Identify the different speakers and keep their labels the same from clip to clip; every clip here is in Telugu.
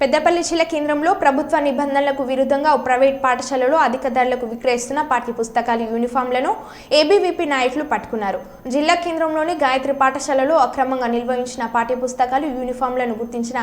Speaker 1: పెద్దపల్లి జిల్లా కేంద్రంలో ప్రభుత్వ నిబంధనలకు విరుద్ధంగా ప్రైవేట్ పాఠశాలలో అధిక ధరలకు విక్రయిస్తున్న పాఠ్య పుస్తకాలు యూనిఫామ్లను ఏబీవీపీ నాయకులు పట్టుకున్నారు. జిల్లా కేంద్రంలోని గాయత్రి పాఠశాలలో అక్రమంగా నిల్వహించిన పాఠ్య పుస్తకాలు యూనిఫామ్లను గుర్తించిన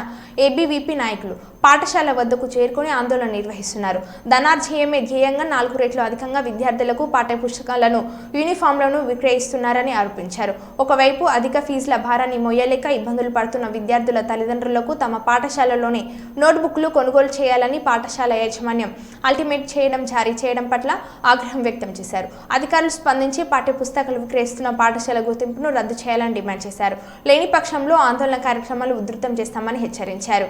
Speaker 1: ఏబీవీపీ నాయకులు పాఠశాల వద్దకు చేరుకుని ఆందోళన నిర్వహిస్తున్నారు. ధనార్జయమే ధ్యేయంగా నాలుగు రెట్లు అధికంగా విద్యార్థులకు పాఠ్య పుస్తకాలను యూనిఫామ్లను విక్రయిస్తున్నారని ఆరోపించారు. ఒకవైపు అధిక ఫీజుల భారాన్ని మోయలేక ఇబ్బందులు పడుతున్న విద్యార్థుల తల్లిదండ్రులకు తమ పాఠశాలలోనే నోట్బుక్లు కొనుగోలు చేయాలని పాఠశాల యాజమాన్యం అల్టిమేట్ చేయడం జారీ చేయడం పట్ల ఆగ్రహం వ్యక్తం చేశారు. అధికారులు స్పందించి పాఠ్య పుస్తకాలు విక్రయిస్తున్న పాఠశాల గుర్తింపును రద్దు చేయాలని డిమాండ్ చేశారు. లేని పక్షంలో ఆందోళన కార్యక్రమాలు ఉధృతం చేస్తామని హెచ్చరించారు.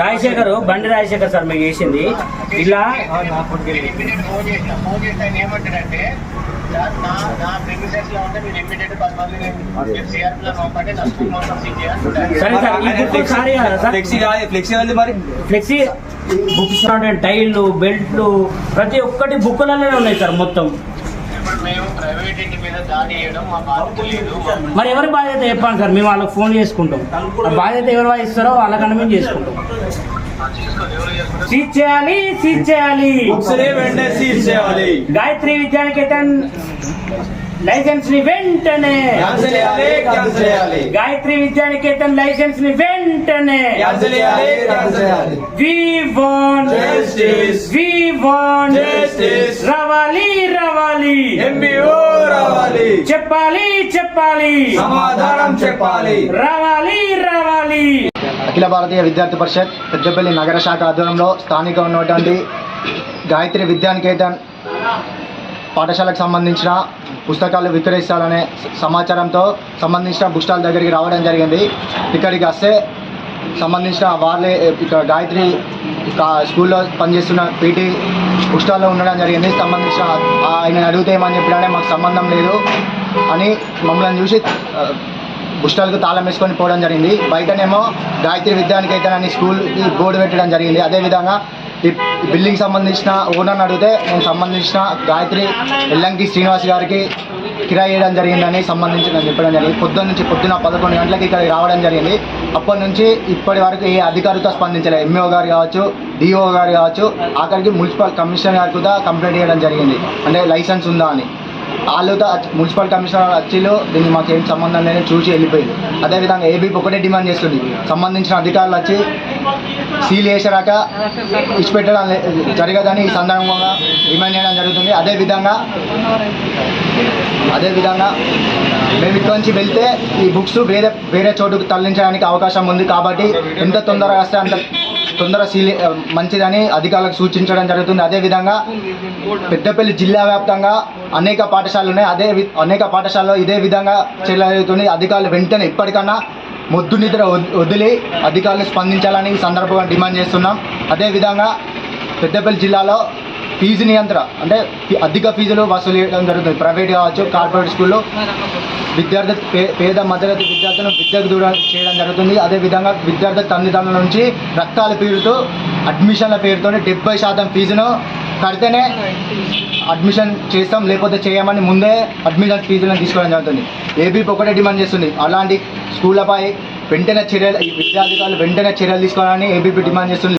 Speaker 2: రాజశేఖర్ బండి రాజశేఖర్ సార్ మీకు వేసింది. ఇలా
Speaker 3: ఫ్లెక్సీ
Speaker 2: బుక్స్ టైళ్ళు బెల్ట్లు ప్రతి ఒక్కటి బుక్కులలోనే ఉన్నాయి సార్ మొత్తం. మరి ఎవరి బాధ్యత చెప్పాలి సార్? మేము వాళ్ళకి ఫోన్ చేసుకుంటాం. బాధ్యత ఎవరు వాయిస్తారో వాళ్ళకన్నా మేము చేసుకుంటాం. సీజ్ చేయాలి సీజ్ చేయాలి.
Speaker 3: సీజ్ చేయాలి.
Speaker 2: గాయత్రి విద్యానికేతన్ లైసెన్స్ని వెంటనే గాయత్రి విద్యానికేతన్ లైసెన్స్ని వెంటనే.
Speaker 3: క్యాన్సిల్ చేయాలి క్యాన్సిల్ చేయాలి.
Speaker 2: We want
Speaker 3: Justice.
Speaker 2: We want
Speaker 3: Justice.
Speaker 2: రావాలి. రావాలి.
Speaker 3: ఎంబీఓ రావాలి.
Speaker 2: చెప్పాలి చెప్పాలి.
Speaker 3: సమాధానం చెప్పాలి.
Speaker 2: రావాలి రావాలి.
Speaker 4: అఖిల భారతీయ విద్యార్థి పరిషత్ పెద్దపల్లి నగర శాఖ ఆధ్వర్యంలో స్థానిక ఉన్నటువంటి గాయత్రి విద్యానికేతన్ పాఠశాలకు సంబంధించిన పుస్తకాలు విక్రయిస్తారనే సమాచారంతో సంబంధించిన బుక్ స్టాల్ దగ్గరికి రావడం జరిగింది. ఇక్కడికి వస్తే సంబంధించిన వాళ్ళే ఇక్కడ గాయత్రి స్కూల్లో పనిచేస్తున్న పీటీ బుక్ స్టాల్లో ఉండడం జరిగింది. సంబంధించిన ఆయన అడిగితే ఏమని చెప్పినాడే మాకు సంబంధం లేదు అని మమ్మల్ని చూసి ఆ, తాళం వేసుకొని పోవడం జరిగింది. బయటనేమో గాయత్రి విద్యానికేతన్ అని స్కూల్ బోర్డు పెట్టడం జరిగింది. అదేవిధంగా ఈ బిల్డింగ్ సంబంధించిన ఓనర్ని అడిగితే నేను సంబంధించిన గాయత్రి ఎల్లంకి శ్రీనివాస్ గారికి కిరాయి వేయడం జరిగిందని సంబంధించి నేను చెప్పడం జరిగింది. పొద్దున్న నుంచి పొద్దున పదకొండు గంటలకి ఇక్కడికి రావడం జరిగింది. అప్పటి నుంచి ఇప్పటి వరకు ఏ అధికారితో స్పందించలేదు ఎంఈఓ గారు కావచ్చు డిఓ గారు కావచ్చు అక్కడికి మున్సిపల్ కమిషనర్ గారికి కూడా కంప్లైంట్ చేయడం జరిగింది. అంటే లైసెన్స్ ఉందా అని. వాళ్ళతో మున్సిపల్ కమిషనర్ వచ్చిలో దీనికి మాకు ఏం సంబంధం లేదని చూసి వెళ్ళిపోయింది. అదేవిధంగా ఏబీపీ ఒకటే డిమాండ్ చేస్తుంది. సంబంధించిన అధికారులు వచ్చి సీల్ చేసాక ఇచ్చిపెట్టడం జరగదని ఈ సందర్భంగా డిమాండ్ చేయడం జరుగుతుంది. అదేవిధంగా అదేవిధంగా మేము ఇక్కడి నుంచి వెళ్తే ఈ బుక్స్ వేరే వేరే చోటుకు తరలించడానికి అవకాశం ఉంది కాబట్టి ఎంత తొందరగా వస్తే అంత తొందర సీల్ మంచిదని అధికారులకు సూచించడం జరుగుతుంది. అదేవిధంగా పెద్దపల్లి జిల్లా వ్యాప్తంగా అనేక పాఠశాలలు ఉన్నాయి. అదే వి- అనేక పాఠశాలలో ఇదే విధంగా చేయగలుగుతుంది అధికారులు వెంటనే ఇప్పటికన్నా మొద్దు నిద్ర వదిలి అధికారులు స్పందించాలని ఈ సందర్భంగా డిమాండ్ చేస్తున్నాం. అదేవిధంగా పెద్దపల్లి జిల్లాలో ఫీజు నియంత్రణ అంటే అధిక ఫీజులు వసూలు చేయడం జరుగుతుంది. ప్రైవేట్ కావచ్చు కార్పొరేట్ స్కూల్లో. విద్యార్థి పే- పేద మధ్యగతి విద్యార్థులను విద్యకు దూరం చేయడం జరుగుతుంది. అదేవిధంగా విద్యార్థి తల్లిదండ్రుల నుంచి రక్తాల పేరుతో అడ్మిషన్ల పేరుతో డెబ్బై శాతం ఫీజును కడితేనే అడ్మిషన్ చేస్తాం లేకపోతే చేయమని ముందే అడ్మిషన్ ఫీజులను తీసుకోవడం జరుగుతుంది. ఏబీపీ ఒకటే డిమాండ్ చేస్తుంది. అలాంటి స్కూళ్ళపై వెంటనే చర్యలు ఈ విద్యాధికారులు వెంటనే చర్యలు తీసుకోవాలని ఏబీపీ డిమాండ్ చేస్తుంది.